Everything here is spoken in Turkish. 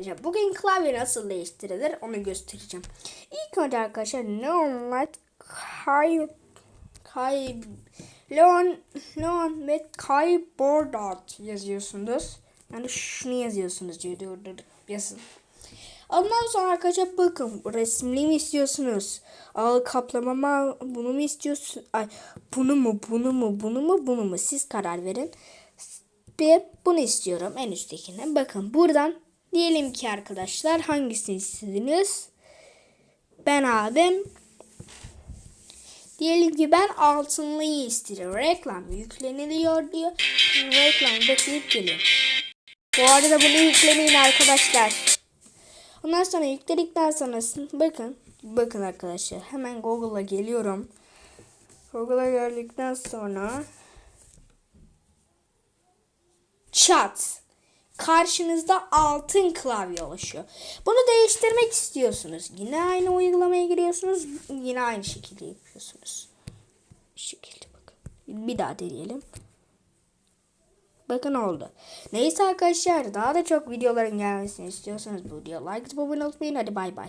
Bugün klavye nasıl değiştirilir onu göstereceğim. İlk önce arkadaşlar Leon Kay Kay Leon Leon ve Keyboard Art yazıyorsunuz. Yani şunu yazıyorsunuz diyor. Yazın. Ondan sonra arkadaşlar bakın resimli mi istiyorsunuz? Al kaplama mı bunu mu istiyorsun? Ay bunu mu bunu mu bunu mu bunu mu siz karar verin. Ve bunu istiyorum en üsttekine. Bakın buradan diyelim ki arkadaşlar hangisini istediniz? Ben abim Diyelim ki ben altınlıyı istiyorum. Reklam yükleniliyor diyor. Reklam bekleyip geliyor. Bu arada bunu yüklemeyin arkadaşlar. Ondan sonra yükledikten sonra bakın bakın arkadaşlar hemen Google'a geliyorum. Google'a geldikten sonra chat karşınızda altın klavye oluşuyor. Bunu değiştirmek istiyorsunuz. Yine aynı uygulamaya giriyorsunuz. Yine aynı şekilde yapıyorsunuz. Bu şekilde bakın. Bir daha deneyelim. Bakın oldu. Neyse arkadaşlar daha da çok videoların gelmesini istiyorsanız bu videoya like abone olmayı. Hadi bay bay.